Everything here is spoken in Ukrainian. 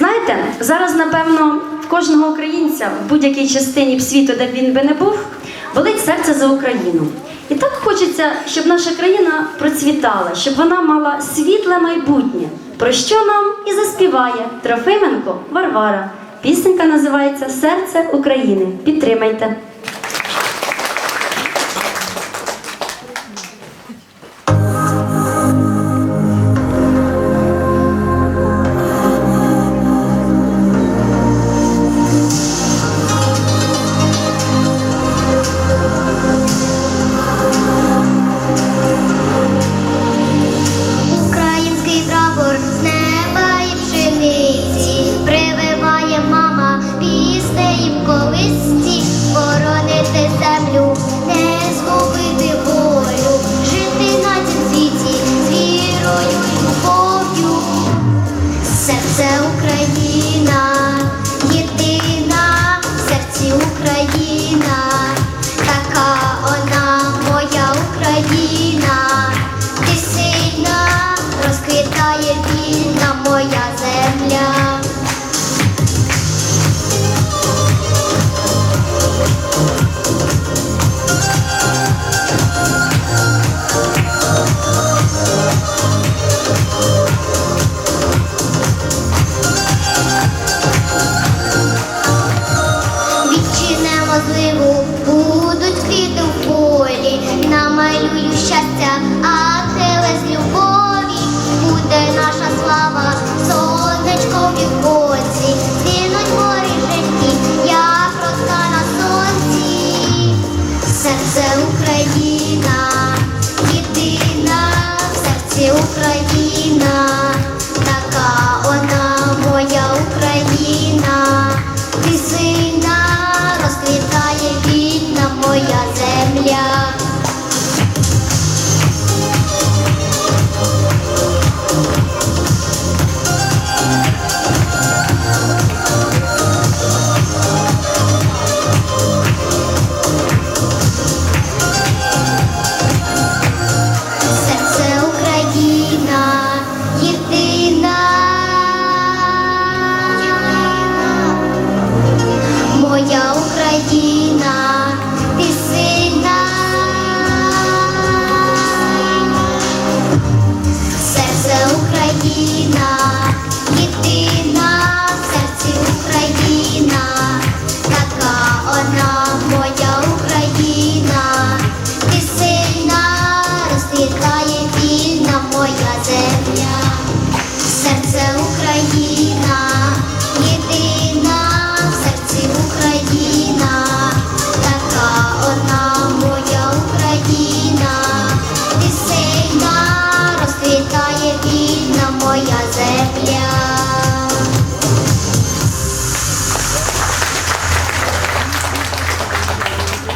Знаєте, зараз, напевно, кожного українця в будь-якій частині світу, де б він би не був, болить серце за Україну. І так хочеться, щоб наша країна процвітала, щоб вона мала світле майбутнє, про що нам і заспіває Трофименко Варвара. Пісенька називається Серце України. Підтримайте. земля. Відчинемо зливу моя земля.